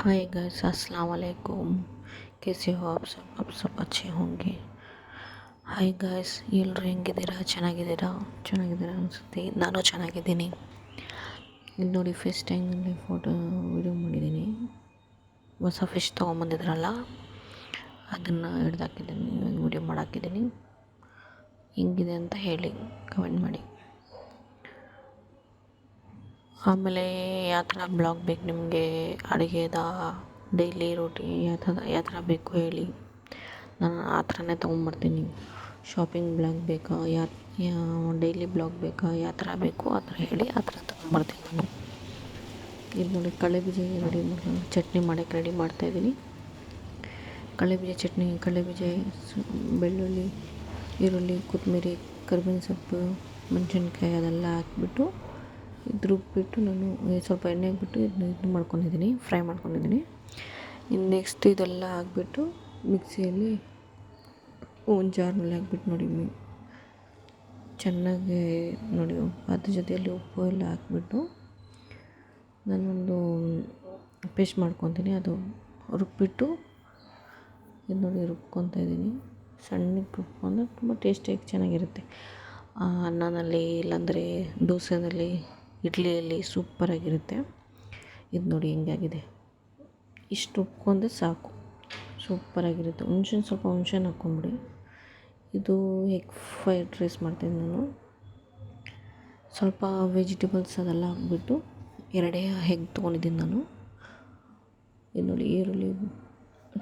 Hi guys अस्सलाम वालेकुम कैसे हो आप सब आप सब अच्छे होंगे ಹಾಯ್ ಗಾಯ್ಸ್ ಎಲ್ಲರೂ ಹೆಂಗಿದ್ದೀರಾ ಚೆನ್ನಾಗಿದ್ದೀರಾ ಚೆನ್ನಾಗಿದ್ದೀರಾ ಅನಿಸುತ್ತೆ ನಾನು ಚೆನ್ನಾಗಿದ್ದೀನಿ ಇಲ್ಲಿ ನೋಡಿ ಫಿಶ್ ಟ್ಯಾಂಕ್ನಲ್ಲಿ ಫೋಟೋ ವಿಡಿಯೋ ಮಾಡಿದ್ದೀನಿ ಹೊಸ ಫಿಶ್ ತೊಗೊಂಬಂದಿದ್ರಲ್ಲ ಅದನ್ನು ಹಿಡ್ದಾಕಿದ್ದೀನಿ ಇವಾಗ ವಿಡಿಯೋ ಮಾಡಾಕಿದ್ದೀನಿ ಹೆಂಗಿದೆ ಅಂತ ಹೇಳಿ ಕಮೆಂಟ್ ಮಾಡಿ ಆಮೇಲೆ ಯಾವ ಥರ ಬ್ಲಾಗ್ ಬೇಕು ನಿಮಗೆ? ಅಡುಗೆದ ಡೈಲಿ ರೊಟಿ ಯಾವ ಥರ ಯಾವ ಥರ ಬೇಕು ಹೇಳಿ. ನಾನು ಆ ಥರನೇ ತೊಗೊಂಬರ್ತೀನಿ ಶಾಪಿಂಗ್ ಬ್ಲಾಗ್ ಬೇಕಾ? ಯಾವ ಡೈಲಿ ಬ್ಲಾಗ್ ಬೇಕಾ? ಯಾವ ಥರ ಬೇಕು? ಆ ಥರ ಹೇಳಿ ಆ ಥರ ತೊಗೊಂಬರ್ತೀನಿ ನಾನು. ಇಲ್ಲಿ ನೋಡಿ, ಕಡಲೆ ಬೀಜ ರೆಡಿ ಚಟ್ನಿ ಮಾಡೋಕ್ಕೆ ರೆಡಿ ಮಾಡ್ತಾಯಿದ್ದೀನಿ ಕಡಲೆ ಬೀಜ ಚಟ್ನಿ, ಕಡಲೆ ಬೀಜ, ಬೆಳ್ಳುಳ್ಳಿ, ಈರುಳ್ಳಿ, ಕೊತ್ತಂಬರಿ, ಕರ್ಬೇವಿನ ಸೊಪ್ಪು, ಮೆಣಸಿನ್ಕಾಯಿ ಅದೆಲ್ಲ ಹಾಕ್ಬಿಟ್ಟು ಇದು ರುಬ್ಬಿಟ್ಟು ನಾನು ಸ್ವಲ್ಪ ಎಣ್ಣೆ ಹಾಕ್ಬಿಟ್ಟು ಇದನ್ನ ಇದು ಮಾಡ್ಕೊಂಡಿದ್ದೀನಿ, ಫ್ರೈ ಮಾಡ್ಕೊಂಡಿದ್ದೀನಿ. ಇನ್ನು ನೆಕ್ಸ್ಟ್ ಇದೆಲ್ಲ ಹಾಕ್ಬಿಟ್ಟು ಮಿಕ್ಸಿಯಲ್ಲಿ ಒಂದು ಜಾರ್ನಲ್ಲಿ ಹಾಕ್ಬಿಟ್ಟು ನೋಡಿ ಚೆನ್ನಾಗಿ ನೋಡಿ, ಅದ್ರ ಜೊತೆಯಲ್ಲಿ ಉಪ್ಪು ಎಲ್ಲ ಹಾಕ್ಬಿಟ್ಟು ನಾನೊಂದು ಪೇಸ್ಟ್ ಮಾಡ್ಕೊತೀನಿ, ಅದು ರುಬ್ಬಿಟ್ಟು ಇದು ನೋಡಿ ರುಬ್ಕೊತಾ ಇದ್ದೀನಿ. ಸಣ್ಣಕ್ಕೆ ರುಬ್ಕೊಂಡ್ರೆ ತುಂಬ ಟೇಸ್ಟಿಯಾಗಿ ಚೆನ್ನಾಗಿರುತ್ತೆ. ಅನ್ನನಲ್ಲಿ ಇಲ್ಲಾಂದರೆ ದೋಸೆನಲ್ಲಿ ಇಡ್ಲಿಯಲ್ಲಿ ಸೂಪರಾಗಿರುತ್ತೆ. ಇದು ನೋಡಿ ಹೆಂಗಾಗಿದೆ. ಇಷ್ಟು ರುಬ್ಕೊಂಡ್ರೆ ಸಾಕು. ಸೂಪರಾಗಿರುತ್ತೆ. ಹುಣ್ಸೆಹಣ್ಣು ಸ್ವಲ್ಪ ಹುಣ್ಸೆಹಣ್ಣು ಹಾಕ್ಕೊಂಬಿಡಿ. ಇದು ಎಗ್ ಫ್ರೈಡ್ ರೈಸ್ ಮಾಡ್ತೀನಿ ನಾನು. ಸ್ವಲ್ಪ ವೆಜಿಟೇಬಲ್ಸ್ ಅದೆಲ್ಲ ಹಾಕ್ಬಿಟ್ಟು ಎರಡೇ ಹೆಗ್ ತೊಗೊಂಡಿದ್ದೀನಿ ನಾನು. ಇದು ನೋಡಿ ಈರುಳ್ಳಿ,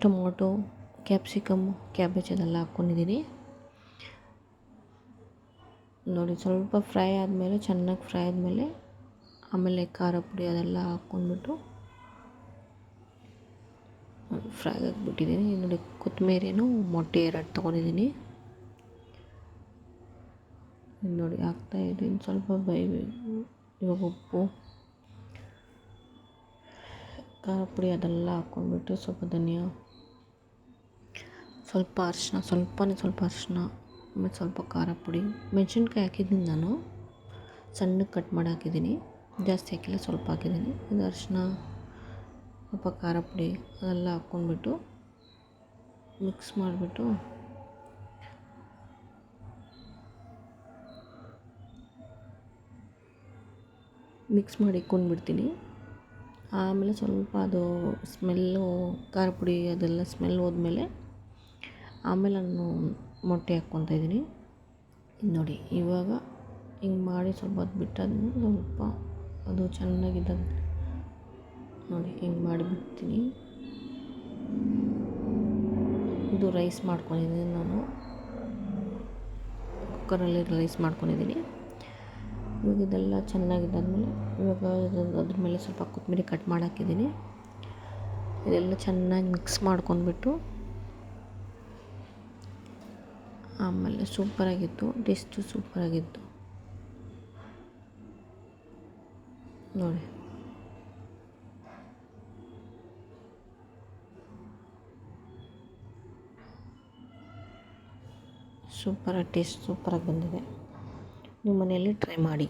ಟೊಮೊಟೊ, ಕ್ಯಾಪ್ಸಿಕಮ್, ಕ್ಯಾಬೇಜ್ ಅದೆಲ್ಲ ಹಾಕ್ಕೊಂಡಿದ್ದೀನಿ. ನೋಡಿ ಸ್ವಲ್ಪ ಫ್ರೈ ಆದಮೇಲೆ, ಚೆನ್ನಾಗಿ ಫ್ರೈ ಆದಮೇಲೆ ಆಮೇಲೆ ಖಾರ ಪುಡಿ ಅದೆಲ್ಲ ಹಾಕ್ಕೊಂಡ್ಬಿಟ್ಟು ಫ್ರೈ ಆಗಿಬಿಟ್ಟಿದ್ದೀನಿ. ನೋಡಿ ಕೊತ್ತಂಬರಿನೂ ಮೊಟ್ಟೆ ಎರಡು ತೊಗೊಂಡಿದ್ದೀನಿ. ನೋಡಿ ಹಾಕ್ತಾ ಇದ್ದೀನಿ ಸ್ವಲ್ಪ ಬೈಬೇಕು ಇವಾಗ ಉಪ್ಪು, ಖಾರ ಪುಡಿ ಅದೆಲ್ಲ ಹಾಕ್ಕೊಂಡ್ಬಿಟ್ಟು ಸ್ವಲ್ಪ ಧನಿಯಾ, ಸ್ವಲ್ಪ ಅರಿಶಿನ ಸ್ವಲ್ಪನೇ ಸ್ವಲ್ಪ ಅರಿಶಿನ ಆಮೇಲೆ ಸ್ವಲ್ಪ ಖಾರ ಪುಡಿ. ಮೆಣಸಿನ್ಕಾಯಿ ಹಾಕಿದ್ದೀನಿ ನಾನು. ಸಣ್ಣಗೆ ಕಟ್ ಮಾಡಿ ಹಾಕಿದ್ದೀನಿ. ಜಾಸ್ತಿ ಹಾಕಿಲ್ಲ, ಸ್ವಲ್ಪ ಹಾಕಿದ್ದೀನಿ. ಇದು ಅರಿಶಿನ ಸ್ವಲ್ಪ ಖಾರ ಪುಡಿ ಅದೆಲ್ಲ ಹಾಕ್ಕೊಂಡ್ಬಿಟ್ಟು ಮಿಕ್ಸ್ ಮಾಡಿಬಿಟ್ಟು ಮಿಕ್ಸ್ ಮಾಡಿ ಇಕ್ಕೊಂಡ್ಬಿಡ್ತೀನಿ ಆಮೇಲೆ ಸ್ವಲ್ಪ ಅದು ಸ್ಮೆಲ್ಲು ಖಾರ ಪುಡಿ ಅದೆಲ್ಲ ಸ್ಮೆಲ್ ಹೋದ್ಮೇಲೆ ಆಮೇಲೆ ನಾನು ಮೊಟ್ಟೆ ಹಾಕ್ಕೊತಾ ಇದ್ದೀನಿ. ನೋಡಿ, ಇವಾಗ ಹಿಂಗೆ ಮಾಡಿ ಸ್ವಲ್ಪ ಹೊತ್ತು ಬಿಟ್ಟಾದ್ಮೇಲೆ ಸ್ವಲ್ಪ ಅದು ಚೆನ್ನಾಗಿದ್ದಾಗ ನೋಡಿ, ಹಿಂಗೆ ಮಾಡಿಬಿಡ್ತೀನಿ. ಇದು ರೈಸ್ ಮಾಡ್ಕೊಂಡಿದ್ದೀನಿ ನಾನು. ಕುಕ್ಕರಲ್ಲಿ ರೈಸ್ ಮಾಡ್ಕೊಂಡಿದ್ದೀನಿ. ಇವಾಗ ಇದೆಲ್ಲ ಚೆನ್ನಾಗಿದ್ದಾದಮೇಲೆ ಇವಾಗ ಅದ್ರ ಮೇಲೆ ಸ್ವಲ್ಪ ಕೊತ್ತಂಬರಿ ಕಟ್ ಮಾಡಾಕಿದ್ದೀನಿ. ಇದೆಲ್ಲ ಚೆನ್ನಾಗಿ ಮಿಕ್ಸ್ ಮಾಡ್ಕೊಂಡ್ಬಿಟ್ಟು, ಆಮೇಲೆ ಸೂಪರಾಗಿತ್ತು ಟೇಸ್ಟು ಸೂಪರಾಗಿತ್ತು. ನೋಡಿ. ಸೂಪರಾಗಿ ಟೇಸ್ಟ್ ಸೂಪರಾಗಿ ಬಂದಿದೆ. ನಿಮ್ಮ ಮನೆಯಲ್ಲಿ ಟ್ರೈ ಮಾಡಿ.